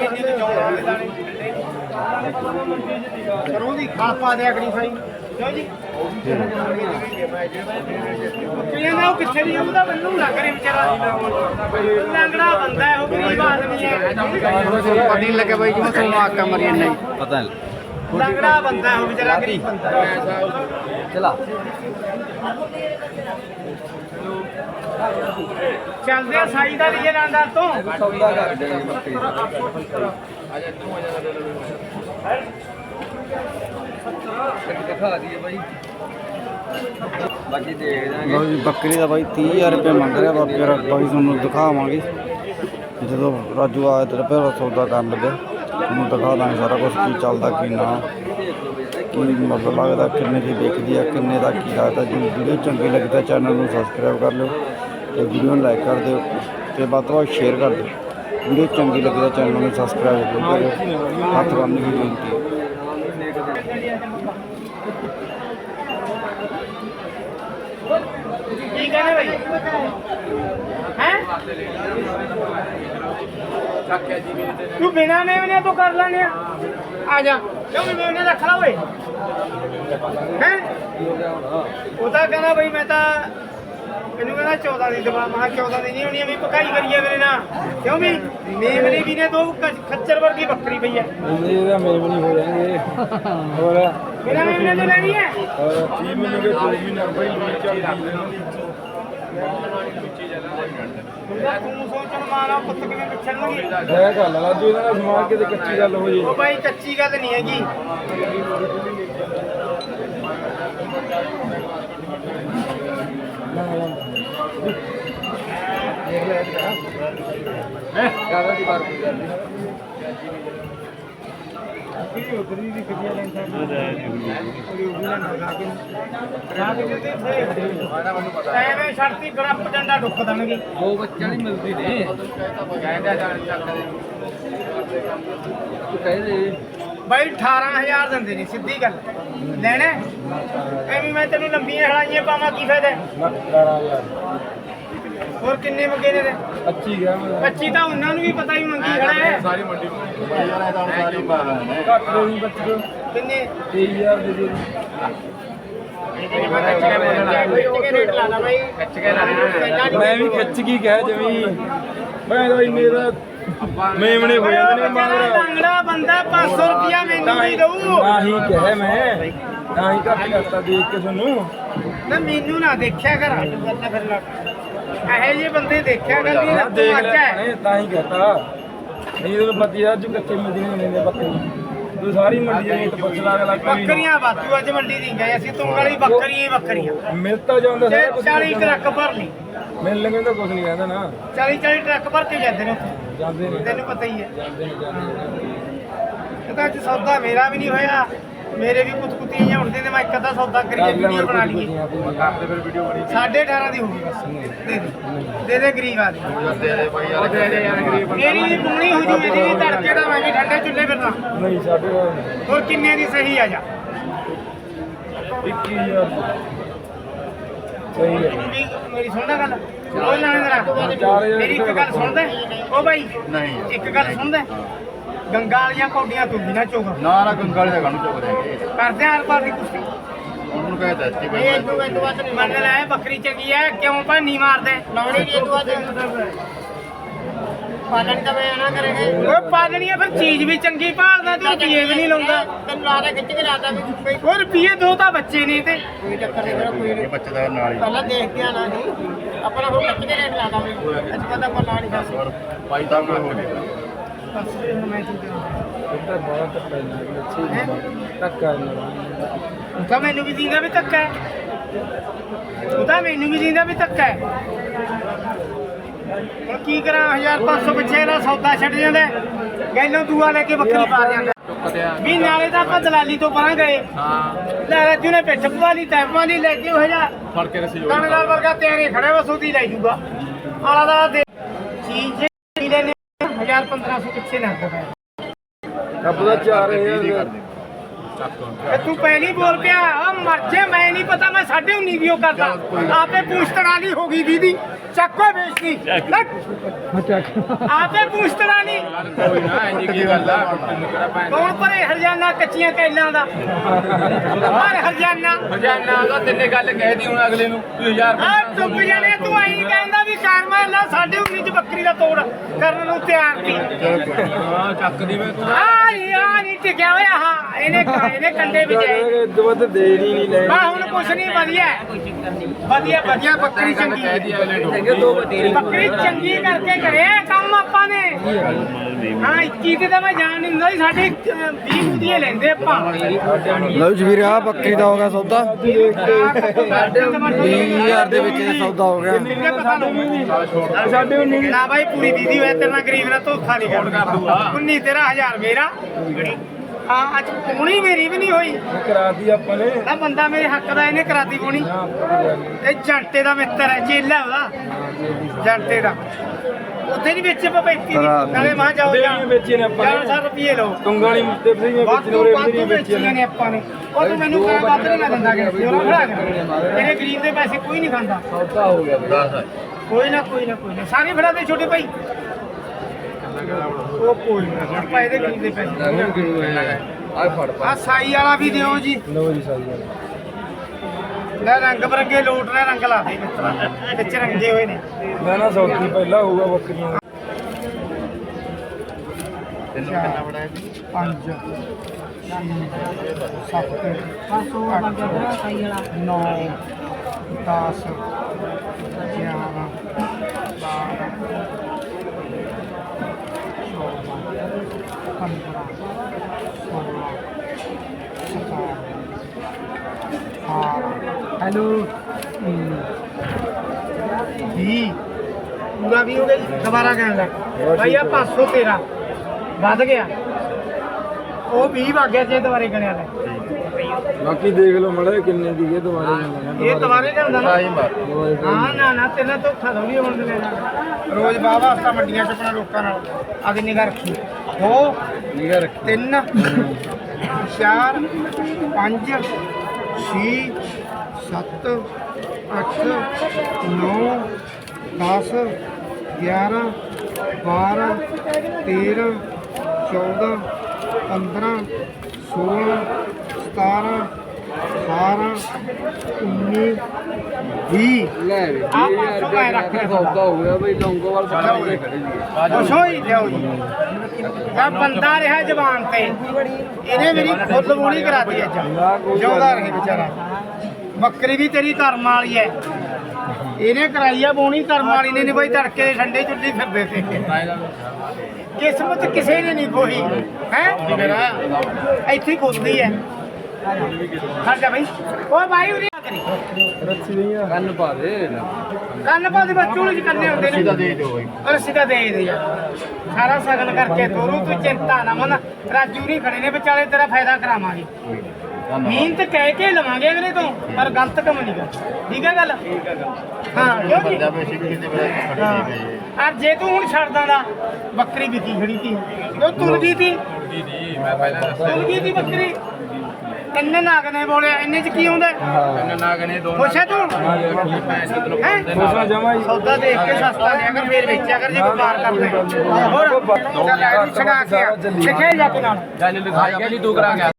ਇੰਨੀ ਦੇ ਦਾਣੇ ਸਰੋਂ ਦੀ ਖਾਦ ਪਾ ਦਿਆ ਕਰੀ ਸਾਈ ਕਿਉਂ ਜੀ ਬੱਕਰੀਆਂ ਦਾ ਉਹ ਕਿੱਥੇ ਦੀ ਉਹਦਾ ਮੈਨੂੰ ਲੱਗ ਰਿਹਾ ਵਿਚਾਰਾ ਲੰਗੜਾ ਬੰਦਾ ਹੈ ਉਹ ਗਰੀਬ ਆਦਮੀ ਹੈ ਪਤਾ ਨਹੀਂ ਲੱਗਿਆ ਬਾਈ ਕਿਵੇਂ ਤੁਹਾਨੂੰ ਆਕਾ ਮਰੀ ਨਹੀਂ ਪਤਾ ਨਹੀਂ। ਲੰਗੜਾ ਬੰਦਾ ਹੈ ਉਹ ਵਿਚਾਰਾ ਗਰੀਬ ਬੰਦਾ। ਹੈ ਚਲਾ। ਚੱਲਦੇ ਆ ਸਾਈ ਦਾ ਲਈਏ ਲਾਂਦਾ ਤੋਂ। ਸੌਦਾ ਕਰ ਦੇ ਬੱਕਰੀ ਦਿਖਾ ਦਈਏ ਬਾਈ। ਬਾਕੀ ਦੇਖ ਲਓ ਜੀ ਬੱਕਰੀ ਦਾ ਬਾਈ 30000 ਰੁਪਏ ਮੰਗ ਰਿਹਾ ਬਾਬੇ ਰ ਬਾਈ ਤੁਹਾਨੂੰ ਦਿਖਾਵਾਂਗੇ। ਜਦੋਂ ਰਾਜੂ ਆਇਆ ਤੇ ਪਹਿਲਾਂ ਸੌਦਾ ਕਰਨ ਲੱਗੇ। ਤੁਹਾਨੂੰ ਦਿਖਾ ਦਾਂਗੇ ਸਾਰਾ ਕੁਝ ਕੀ ਚੱਲਦਾ, ਕੀ ਨਾ। ਕੀ ਮੁੱਲ ਲੱਗਦਾ, ਕਿੰਨੇ ਦੀ ਵੇਖਦੀ ਆ, ਕਿੰਨੇ ਦਾ ਕੀ ਲੱਗਦਾ। ਜੀ ਵੀਡੀਓ ਚੰਗੀ ਲੱਗਦਾ ਚੈਨਲ ਨੂੰ ਸਬਸਕ੍ਰਾਈਬ ਕਰ ਲਿਓ ਤੇ ਵੀਡੀਓ ਨੂੰ ਲਾਈਕ ਕਰ ਦਿਓ ਤੇ ਵੱਧ ਤੋਂ ਵੱਧ ਸ਼ੇਅਰ ਕਰ ਦਿਓ। ਵੀਡੀਓ ਚੰਗੀ ਲੱਗਦਾ ਚੈਨਲ ਨੂੰ ਸਬਸਕ੍ਰਾਈਬ ਕਰ ਲਿਓ ਹੱਥ ਬੰਨ੍ਹ ਕੇ ਬੇਨਤੀ ਕੀ ਕਹਿੰਦੇ ਭਾਈ ਹੈ? ਤੂੰ। ਬਿਨਾ ਮੇਵਨੇ ਤੋਂ ਕਰ ਲੈਣੇ ਆ। ਆ ਜਾ। ਕਿਉਂ ਵੀ ਮੇਵਨੇ ਰੱਖ ਲਾ ਓਏ? ਹੈ? ਉਹ ਤਾਂ ਕਹਿੰਦਾ ਬਈ ਮੈਂ ਤਾਂ ਮੈਨੂੰ ਕਹਿੰਦਾ 14 ਦੀ ਦਵਾ ਮਹਾ 14 ਦੀ ਨਹੀਂ ਹੋਣੀ ਵੀ ਪਕਾਈ ਕਰੀਏ ਮੇਰੇ ਨਾਲ। ਕਿਉਂ ਵੀ ਮੇਵਨੇ ਵੀ ਨੇ ਦੋ ਖੱਚਰ ਵਰਗੀ ਬੱਕਰੀ ਪਈ ਹੈ ਇਹਦਾ ਮੇਵਨੀ ਹੋ ਜਾਣਗੇ ਹੋਰ? ਬਿਨਾ ਮੇਵਨੇ ਤੋਂ ਲੈਣੀ ਹੋਰ? 30 ਮਹੀਨੇ ਦੇ 2 ਮਹੀਨੇ ਬਈ ਚੱਲ ਉਹਦਾ ਤੂੰ ਸੋਚਣ ਮਾਰਾ ਪੁੱਤ ਕਿਵੇਂ ਪਿੱਛਣਗੇ ਇਹ ਗੱਲ ਲਾ ਤੂੰ ਇਹਨਾਂ ਨਾਲ ਸਮਾਰ ਕੇ ਕੱਚੀ ਗੱਲ ਹੋ ਜੇ ਉਹ ਭਾਈ ਕੱਚੀ ਗੱਲ ਨਹੀਂ ਹੈਗੀ। ਕਾਹਦਾ ਦੀ ਬਾਤ ਕਰਦੀ ਐਵੇਂ ਛੱਡਤੀ ਗੜੱਪ ਡੰਡਾ ਡੁੱਕ ਦੇਣਗੇ ਦੋ ਬੱਚਿਆਂ ਦੀ ਮਿਲਦੀ ਨੇ ਤੂੰ ਕਹਿ ਦੇ ਬਾਈ 18000 ਦਿੰਦੇ ਨੇ, ਸਿੱਧੀ ਗੱਲ ਲੈਣਾ ਐਵੇਂ ਮੈਂ ਤੈਨੂੰ ਲੰਬੀਆਂ ਹਲਾਈਆਂ ਪਾਵਾਂ, ਕੀ ਫਾਇਦਾ ਹੈ? ਹੋਰ ਕਿੰਨੇ ਮੰਗੇ ਨੇ ਤੇ? 25 ਗਿਆ ਮੈਂ। 25 ਤਾਂ ਉਹਨਾਂ ਨੂੰ ਵੀ ਪਤਾ ਹੀ ਮੰਗੀ ਖੜਾ ਹੈ। ਸਾਰੀ ਮੰਡੀ ਘੱਟ ਦੇ ਨਹੀਂ ਬੱਚੇ ਕਿੰਨੇ? 23000 ਦੇ ਦੇ। ਕੱਚ ਕੇ ਰੇਟ ਲਾਣਾ ਬਾਈ ਕੱਚ ਕੇ ਮੈਂ ਵੀ ਖਿੱਚ ਕੀ ਕਹਿ ਜਮੀ। ਮੈਂ ਤਾਂ ਇੰਨੇ ਦਾ ਮੇਮਣੇ ਹੋ ਜਾਂਦੇ ਨੇ ਮਗਰ ਲੰਗੜਾ ਬੰਦਾ 500 ਰੁਪਿਆ ਮੈਨੂੰ ਨਹੀਂ ਦਊ। ਤਾਂ ਹੀ ਕਹਿ ਮੈਂ। ਤਾਂ ਹੀ ਘੱਟ ਕਰਤਾ ਦੇਖ ਕੇ ਤੁਹਾਨੂੰ। ਨਾ ਮੈਨੂੰ ਨਾ ਦੇਖਿਆ ਕਰ ਗੱਲਾਂ ਫਿਰ ਲੱਗ। ਇਹੋ ਜਿਹੇ ਬੰਦੇ ਦੇਖਿਆ ਯਾਰ ਰੱਬ ਦੇਖ ਲੈ ਹੈ। ਨਹੀਂ ਤਾਂ ਹੀ ਕਹਤਾ। ਨਹੀਂ ਤਾਂ ਪਤੀ ਆ ਜੋ ਕੱਚੇ ਮਿਲਦੀ ਨਹੀਂ ਨੇ। ਬੱਕਰੀ ਤੂੰ ਸਾਰੀ ਮੰਡੀ ਦੇ ਰੇਟ ਪੁੱਛ ਲਾ ਅਗਲਾ ਕੋਈ ਬੱਕਰੀਆਂ ਵਾਧੂ ਅੱਜ ਮੰਡੀ ਦੀ ਗਏ ਅਸੀਂ ਤੂੰ ਵਾਲੀ ਬੱਕਰੀਆਂ ਹੀ ਬੱਕਰੀਆਂ। ਮਿਲਤਾ ਜਾਂਦਾ ਤੇ ਸਾਰਾ ਕੁਛ 40 ਟਰੱਕ ਭਰ ਲਈ। ਮਿਲ ਲੰਗੇ ਤਾਂ ਕੁਝ ਨਹੀਂ ਕਹਿੰਦਾ ਨਾ। 40 40 ਟਰੱਕ ਭਰ ਕੇ ਜਾਂਦੇ ਨੇ ਉੱਥੇ। ਜਾਂਦੇ ਨੇ। ਤੈਨੂੰ ਪਤਾ ਹੀ ਹੈ। ਜਾਂਦੇ ਨੇ ਜਾਂਦੇ ਨੇ। ਇਹ ਤਾਂ ਅੱਜ ਸੌਦਾ ਮੇਰਾ ਵੀ ਨਹੀਂ ਹੋਇਆ। ਮੇਰੇ ਵੀ ਕੁੱਤ ਕੁੱਤੀਆਂ ਜਿਹੀਆਂ ਹੁੰਦੇ ਨੇ ਮੈਂ ਇੱਕ ਅੱਧਾ ਸੌਦਾ ਕਰੀਏ ਵੀਡੀਓ ਬਣਾ ਲਈਏ। ਕਰਦੇ ਫਿਰ ਵੀਡੀਓ ਬਣੀ। ਸਾਢੇ 18 ਦੀ ਹੋਊਗੀ ਬਸ। ਦੇ ਦੇ। ਦੇ ਦੇ ਗਰੀਬ ਆਦਮੀ। ਮੇਰੀ ਵੀ ਪੂਣੀ ਹੋ ਜੂ ਇਹਦੀ ਧੜਕੇ ਦਾ ਮੈਂ ਵੀ ਠੰਡੇ ਚੁੱਲ੍ਹੇ ਫਿਰਨਾ ਨਹੀਂ ਸਾਡੇ ਹੋਰ ਕਿੰਨੇ ਦੀ ਸਹੀ ਆ ਜਾ। 21000 ਸਹੀ ਹੈ ਮੇਰੀ ਸੁਣਦਾ ਗੱਲ। ਉਹ ਲਾਣੇ ਹਜ਼ਾਰ। ਮੇਰੀ ਇੱਕ ਗੱਲ ਸੁਣਦਾ ਉਹ ਬਾਈ ਨਹੀਂ। ਇੱਕ ਗੱਲ ਸੁਣਦਾ ਗੰਗਾ ਵਾਲੀਆਂ ਕੌਡੀਆਂ ਤੂੰ ਵੀ ਨਾ ਚੁਗ ਨਾ ਨਾ ਗੰਗਾਲੀ ਦਾ ਗਾਣੂ ਚੁੱਕ ਦੇਗੇ ਕਰਦੇ ਆਰ ਪਾਰ ਦੀ ਕੁਸ਼ਤੀ। ਉਹਨੂੰ ਕਹਿ ਦਿੱਤੀ ਬਈ ਇਹ ਤੂੰ ਇਹ ਬਾਤ ਨਹੀਂ ਮੰਨ ਲੈ ਬੱਕਰੀ ਚੰਗੀ ਐ ਕਿਉਂ ਭਾਨੀ ਮਾਰਦੇ ਲਾਉਣੀ ਨਹੀਂ ਤੂੰ ਅੱਜ ਪਾਲਣ ਦਾ ਮੈਂ ਨਾ ਕਰੇਗੇ ਓਏ ਪਾਲਣੀ ਆ ਫਿਰ ਚੀਜ਼ ਵੀ ਚੰਗੀ ਭਾਲਦਾ ਤੂੰ ਰੁਪਈਏ ਵੀ ਨਹੀਂ ਲਾਉਂਦਾ। ਤੈਨੂੰ ਲਾਦਾ ਖਿੱਚ ਕੇ ਲਾਦਾ ਵੀ ਉਹ ਰੁਪਈਏ ਦੋ ਤਾਂ ਬੱਚੇ ਨੇ ਤੇ। ਕੋਈ ਚੱਕਰ ਨਹੀਂ ਮੇਰਾ ਕੋਈ ਇਹ ਬੱਚੇ ਦਾ ਨਾਲ ਹੀ। ਪਹਿਲਾਂ ਦੇਖ ਕੇ ਆਣਾ ਨਹੀਂ ਆਪਣਾ ਹੁਣ ਖਿੱਚ ਕੇ ਰੇਟ ਲਾਦਾ ਵੀ। ਅੱਜ ਕੱਲ੍ਹ ਆਪਾਂ ਲਾ ਨਹੀਂ ਦੱਸ। ਪਾਈ ਦਾ ਕੋਈ ਹੋ ਜਾਏਗਾ। ਬਸ ਹੁਣ ਮੈਂ ਕੀ ਕਰਾਂ ਇੱਧਰ ਬਹੁਤ ਧੱਕਾ ਇਹਨਾਂ ਅੱਛੀ ਧੱਕਾ ਇਹਨਾਂ ਉਹ ਤਾਂ ਮੈਨੂੰ ਵੀ ਦੀਦਾ ਵੀ ਧੱਕਾ ਹੈ। ਉਹ ਤਾਂ ਮੈਨੂੰ ਵੀ ਦੀਦਾ ਵੀ ਧੱਕਾ ਹੈ। ਹੁਣ ਕੀ ਕਰਾਂ 1500 ਪਿੱਛੇ ਦਾ ਸੌਦਾ ਛੱਡ ਜਾਂਦਾ ਗੈਲੋਂ ਦੂਆ ਲੈ ਕੇ ਬੱਕਰੀ ਪਾ ਜਾਂਦਾ ਵੀ ਨਾਲੇ ਤਾਂ ਆਪਾਂ ਦਲਾਲੀ ਤੋਂ ਪਰਾਂ ਗਏ। ਹਾਂ। ਲੈ ਰਾਜੂ ਨੇ ਪਿੱਠ ਪਵਾ ਲਈ ਤੈ ਪਵਾ ਲਈ ਲੈ ਕੇ ਉਹ ਜਾ ਫੜ ਕੇ ਰਸੀ ਕਣਗਾਲ ਵਰਗਾ ਤੇਰੇ ਖੜੇ ਵਸ ਉਹਦੀ ਲੈ ਜੂਗਾ। ਆਲਾ ਦਾ ਦੇ ਚੀਜ਼ ਜੇ ਲੈਨੇ 1000 1500 ਪਿੱਛੇ ਨਾ ਦੋ ਰੱਬ ਦਾ 4000 ਕਰਦੇ ਤੇ ਤੂੰ ਪਹਿਲੀ ਬੋਲ ਪਿਆ। ਆ ਮਰ ਜੇ ਮੈਂ ਨਹੀਂ ਪਤਾ ਮੈਂ 19.5 ਵੀ ਉਹ ਕਰਦਾ। ਆਪੇ ਪੁੱਛਤੜਾ ਨਹੀਂ ਹੋ ਗਈ ਦੀਦੀ ਚੱਕੋ ਵੇਚਦੀ ਆਪੇ ਪੁੱਛਤੜਾ ਨਹੀਂ ਕੋਈ ਨਾ ਇੰਜ ਕੀ ਗੱਲ ਆ ਕੌਣ ਹਰਜਾਨਾ ਕੱਚੀਆਂ ਕੈਲਾਂ ਦਾ? ਪਰ ਹਰਜਾਨਾ। ਰੋਜ਼ਾਨਾ ਦਾ ਤੈਨੇ ਗੱਲ ਕਹਿ ਦੀ ਹੁਣ ਅਗਲੇ ਨੂੰ 2000 ਆ ਚੁੱਪ ਜਾਣੇ ਤੂੰ ਆਈ ਕਹਿੰਦਾ ਵੀ ਕਰਮਾ ਲਾ ਸਾਡੇ 19 ਚ ਬੱਕਰੀ ਦਾ ਤੋੜ ਕਰਨ ਨੂੰ ਤਿਆਰ ਸੀ। ਹਾਂ ਚੱਕ ਦੀ ਮੈਂ ਤੂੰ ਟਿਕਿਆ ਹੋਇਆ ਹਾਂ ਇਹਨੇ ਇਹਨੇ ਕੰਡੇ ਵਿੱਚ ਆਏ। ਦੁੱਧ ਦੇ ਨਹੀਂ ਲੈ ਮੈਂ ਹੁਣ ਕੁਛ ਨਹੀਂ ਵਧੀਆ। ਵਧੀਆ ਵਧੀਆ ਬੱਕਰੀ ਚੰਗੀ। ਕਹਿ ਦੀ ਬੱਕਰੀ। ਚੰਗੀ ਕਰਕੇ ਕਰਿਆ ਕੰਮ ਆਪਾਂ ਨੇ। ਹਾਂ 21 ਤੇ ਤਾਂ ਮੈਂ ਜਾਣ ਨਹੀਂ ਹੁੰਦਾ ਸੀ, ਸਾਡੇ 20 ਮੁਦੀਏ ਲੈਂਦੇ ਆਪਾਂ। ਲਓ ਜੀ ਵੀਰੇ ਆ ਬੱਕਰੀ ਦਾ ਹੋ ਗਿਆ ਸੌਦਾ। 20000 ਦੇ ਵਿੱਚ ਇਹ ਸੌਦਾ ਹੋ ਗਿਆ। ਸਾਡੇ 19 ਨਾ ਬਾਈ ਪੂਰੀ ਦੀਦੀ ਹੋਇਆ ਤੇਰੇ ਨਾਲ ਗਰੀਬ ਨਾਲ ਧੋਖਾ ਨਹੀਂ ਕਰ ਦੂਗਾ 19 ਤੇਰਾ ਮੇਰਾ। ਹਾਂ ਅੱਜ ਪੁਣੀ ਮੇਰੀ ਵੀ ਨਹੀਂ ਹੋਈ। ਕਰਾਤੀ ਆਪਾਂ ਨੇ ਨਾ ਬੰਦਾ ਮੇਰੇ ਹੱਕ ਦਾ ਇਹਨੇ ਕਰਾਤੀ ਪੁਣੀ ਇਹ ਜੰਟੇ ਦਾ ਮਿੱਤਰ ਹੈ ਚੇਲਾ ਉਹਦਾ। ਜੰਟੇ ਦਾ। ਉੱਥੇ ਨਹੀਂ ਵਿੱਚ ਪਪੈਤੀ ਦੀ। ਨਾਲੇ ਮਾਂ ਜਾਓ ਜਾ। ਵੇਚੇ ਨੇ ਆਪਾਂ 400 ਰੁਪਏ ਲਓ। ਕੰਗਾਲੀ ਮੁੱਤੇ ਵੀ ਵੇਚੇ ਵਾਧੂ ਵਾਧੂ ਵੇਚੀਆਂ ਨੇ ਆਪਾਂ ਨੇ। ਉਹ ਤੂੰ ਮੈਨੂੰ ਕੋਈ ਵੱਧ ਨਹੀਂ ਨਾ ਦਿੰਦਾ ਕਿ ਉਹ ਖੜਾ ਕਰ। ਤੇਰੇ ਗਰੀਬ ਦੇ ਪੈਸੇ ਕੋਈ ਨਹੀਂ ਖਾਂਦਾ। ਸੌਦਾ ਹੋ ਗਿਆ ਕੋਈ ਨਾ ਕੋਈ ਨਾ ਕੋਈ ਨਾ। ਸਾਰੇ ਫੜਾ ਦੇ ਛੋਟੇ ਭਾਈ। ਉਹ ਕੋਈ ਨਾ ਆਪਾਂ ਇਹਦੇ ਗਰੀਬ ਦੇ ਪੈਸੇ ਆ ਫੜ ਆ ਸਾਈ ਵਾਲਾ ਵੀ ਦਿਓ ਜੀ। ਲਓ ਜੀ ਸਾਈ ਲੈ ਰੰਗ ਬਰੰਗੇ ਲੋਟ ਨੇ ਰੰਗ ਲਾ ਦੇ ਮਿੱਤਰਾ। ਵਿੱਚ ਰੰਗੇ ਹੋਏ ਨੇ। ਮੈਂ ਨਾ ਸੌਦੀ ਪਹਿਲਾਂ ਹੋਊਗਾ ਬੱਕਰੀਆਂ ਤੈਨੂੰ ਕਿੰਨਾ ਬੜਾ ਹੈ ਪੰਜ ਸੱਤ ਨੌ ਦਸ ਗਿਆਰਾਂ ਬਾਰਾਂ ਚੌਦਾਂ ਪੰਦਰਾਂ ਸੋਲਾਂ ਸਤਾਰਾਂ ਅਠਾਰਾਂ ਹੈਲੋ। ਵੀਹ ਪੂਰਾ ਵੀ ਹੋ ਗਿਆ ਜੀ ਦੁਬਾਰਾ ਕਹਿਣ ਲੱਗ ਭਾਈ ਆ। 500 ਤੇਰਾ। ਵੱਧ ਗਿਆ। ਉਹ 20 ਵਗ ਗਿਆ ਜੇ ਦੁਬਾਰੇ ਗਣਿਆ ਲੈ ਬਾਕੀ ਦੇਖ ਲਓ ਮੜੇ ਕਿੰਨੇ ਦੀ ਇਹ ਦੁਬਾਰੇ ਇਹ ਦੁਬਾਰੇ। ਲਿਆਉਂਦਾ ਨਾ। ਹਾਂ ਨਾ ਨਾ ਤੇਰੇ ਨਾਲ ਧੋਖਾ ਥੋੜੀ ਹੋਣ ਦੇ ਰੋਜ਼ ਬਾਬਾ ਵਾਸਤਾ ਮੰਡੀਆਂ ਚ ਆਪਣਾ ਲੋਕਾਂ ਨਾਲ। ਆਦੀ ਨਿਗਾਹ ਰੱਖੀ। ਦੋ ਨਿਗਾ ਰੱਖ? ਤਿੰਨ ਚਾਰ ਪੰਜ ਛੇ ਸੱਤ ਅੱਠ ਨੌ ਦਸ ਗਿਆਰਾਂ ਬਾਰਾਂ ਤੇਰਾਂ ਚੌਦਾਂ ਪੰਦਰਾਂ ਸੋਲਾਂ ਸਤਾਰਾਂ ਅਠਾਰਾਂ ਉੱਨੀ ਵੀਹ। ਲੈ ਵੀ ਆਹ ਪੰਜ ਸੌ ਮੈਂ ਰੱਖ ਲਿਆ ਸੌਦਾ। ਹੋ ਗਿਆ ਬਈ ਲੌਂਗੋਵਾਲ ਪੱਕਾ ਖੜੇ ਜੀ ਖੁਸ਼ੋ ਹੀ ਲਿਆਓ ਜੀ। ਤਾਂ ਬੰਦਾ ਰਿਹਾ ਜ਼ਬਾਨ ਤੇ। ਇਹਨੇ ਮੇਰੀ ਫੁੱਲ ਬੋਲੀ ਕਰਾਤੀ ਅੱਜ। ਜਿਉਂਦਾ ਰਹੇ ਵਿਚਾਰਾ। ਬੱਕਰੀ ਵੀ ਤੇਰੀ ਕਰਮ ਵਾਲੀ ਐ। ਇਹਨੇ ਕਰਾਈ ਆ ਬੋਣੀ ਕਰਮ ਵਾਲੀ ਨੇ ਨਹੀਂ ਬਈ ਤੜਕੇ ਠੰਡੇ ਚੁੱਲੀ ਫਿਰਦੇ ਤੇ ਕਿਸਮਤ ਕਿਸੇ ਨੇ ਨਹੀਂ ਖੋਹੀ। ਹੈ? ਇੱਥੇ ਹੀ ਖੁੱਲਦੀ ਐ। ਖੜ ਜਾ ਬਈ। ਉਰੇ ਆ ਕਰੀ ਰੱਸੀ ਨਹੀਂ ਆ। ਕੰਨ ਪਾ ਦੇ। ਕੰਨ ਪਾ ਦੇ ਬੱਚੂ ਚ ਕੰਨੇ ਹੁੰਦੇ ਨੇ। ਸਿੱਧਾ ਦੇ ਦਿਓ ਬਾਈ। ਔਰ ਸਿੱਧਾ ਦੇ ਦੇ ਯਾਰ। ਸਾਰਾ ਸਗਨ ਕਰਕੇ ਤੋਰੂ ਤੂੰ ਚਿੰਤਾ ਨਾ ਮਨ। ਰਾਜੂ ਨਹੀਂ ਖੜੇ ਨੇ ਵਿਚਾਲੇ ਤੇਰਾ ਫਾਇਦਾ ਕਰਾਵਾਂਗੇ। ਮਿਹਨਤ ਕਹਿ ਕੇ ਲਵਾਂਗੇ ਅਗਲੇ ਤੋਂ ਪਰ ਗਲਤ ਕੰਮ ਨਹੀਂ ਕਰ ਠੀਕ ਹੈ ਗੱਲ? ਹਾਂ ਜੀ? ਤੂੰ ਹੁਣ ਛੱਡਦਾ ਦਾ ਬੱਕਰੀ ਵਿਕੀ ਖੜੀ ਸੀ ਉਹ ਤੁਰ ਗਈ ਸੀ? ਤੁਰ ਗਈ ਸੀ ਬੱਕਰੀ? ਕਿੰਨੇ ਨਾਗ ਨੇ ਬੋਲਿਆ ਇੰਨੇ ਚ ਕੀ ਹੁੰਦਾ? ਤੈਨੂੰ ਨਾ ਗਨੇ ਦੋ ਖੁਸ਼ ਹੈ? ਤੂੰ ਸੌਦਾ ਦੇਖ ਕੇ ਸਸਤਾ ਲਿਆ ਕਰ ਫੇਰ ਵੇਚਿਆ ਕਰ ਜੇ ਵਪਾਰ ਕਰਦੇ। ਹੋਰ ਚੱਲ ਇਹਨੂੰ ਛਡਾ ਕੇ ਆ। ਸਿੱਖੇ ਜਾ ਕੇ ਨਾਲ ਚੱਲ ਲਿਖਾਈ ਜੀ ਤੂੰ ਕਰਾ ਗਿਆ